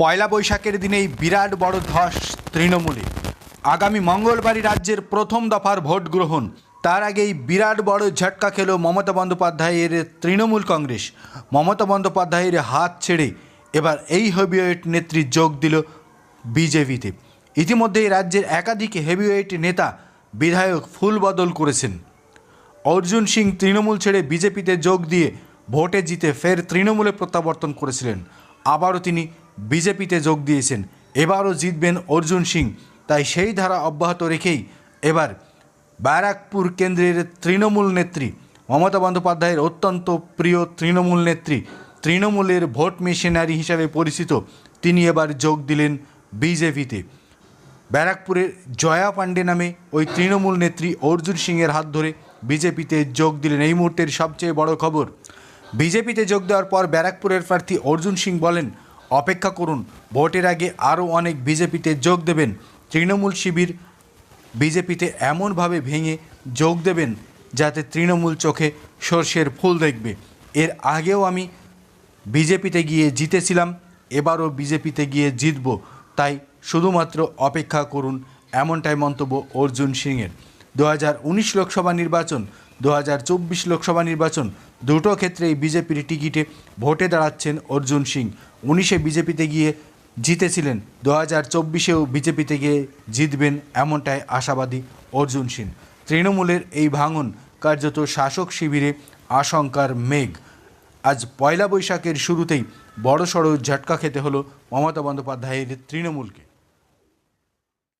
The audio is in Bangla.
পয়লা বৈশাখের দিনেই বিরাট বড় ধস তৃণমূলে। আগামী মঙ্গলবারই রাজ্যের প্রথম দফার ভোট গ্রহণ। তার আগেই বিরাট বড় ঝটকা খেল মমতা বন্দ্যোপাধ্যায়ের তৃণমূল কংগ্রেস। মমতা বন্দ্যোপাধ্যায়ের হাত ছেড়ে এবার এই হেভিওয়েট নেত্রী যোগ দিল বিজেপিতে। ইতিমধ্যেই রাজ্যের একাধিক হেভিওয়েট নেতা বিধায়ক ফুল বদল করেছেন। অর্জুন সিং তৃণমূল ছেড়ে বিজেপিতে যোগ দিয়ে ভোটে জিতে ফের তৃণমূলে প্রত্যাবর্তন করেছিলেন। আবারও তিনি বিজেপিতে যোগ দিয়েছেন। এবারও জিতবেন অর্জুন সিং। তাই সেই ধারা অব্যাহত রেখেই এবার ব্যারাকপুর কেন্দ্রের তৃণমূল নেত্রী মমতা বন্দ্যোপাধ্যায়ের অত্যন্ত প্রিয় তৃণমূল নেত্রী, তৃণমূলের ভোট মেশিনারি হিসাবে পরিচিত তিনি এবার যোগ দিলেন বিজেপিতে। ব্যারাকপুরের জয়া পাণ্ডে নামে ওই তৃণমূল নেত্রী অর্জুন সিংয়ের হাত ধরে বিজেপিতে যোগ দিলেন। এই মুহূর্তের সবচেয়ে বড় খবর, বিজেপিতে যোগ দেওয়ার পর ব্যারাকপুরের প্রার্থী অর্জুন সিং বলেন অপেক্ষা করুন, ভোটের আগে আরও অনেক বিজেপিতে যোগ দেবেন। তৃণমূল শিবির বিজেপিতে এমনভাবে ভেঙে যোগ দেবেন যাতে তৃণমূল চোখে সর্ষের ফুল দেখবে। এর আগেও আমি বিজেপিতে গিয়ে জিতেছিলাম, এবারও বিজেপিতে গিয়ে জিতব। তাই শুধুমাত্র অপেক্ষা করুন, এমনটাই মন্তব্য অর্জুন সিংয়ের। দু হাজার উনিশ লোকসভা নির্বাচন দু হাজার চব্বিশ লোকসভা নির্বাচন দুটো ক্ষেত্রেই বিজেপির টিকিটে ভোটে দাঁড়াচ্ছেন অর্জুন সিং। উনিশে বিজেপিতে গিয়ে জিতেছিলেন। দু হাজার চব্বিশেও বিজেপিতে গিয়ে জিতবেন এমনটাই আশাবাদী অর্জুন সিং। তৃণমূলের এই ভাঙন কার্যত শাসক শিবিরে আশঙ্কার মেঘ। আজ পয়লা বৈশাখের শুরুতেই বড়সড় ঝটকা খেতে হলো মমতা বন্দ্যোপাধ্যায়ের তৃণমূলকে।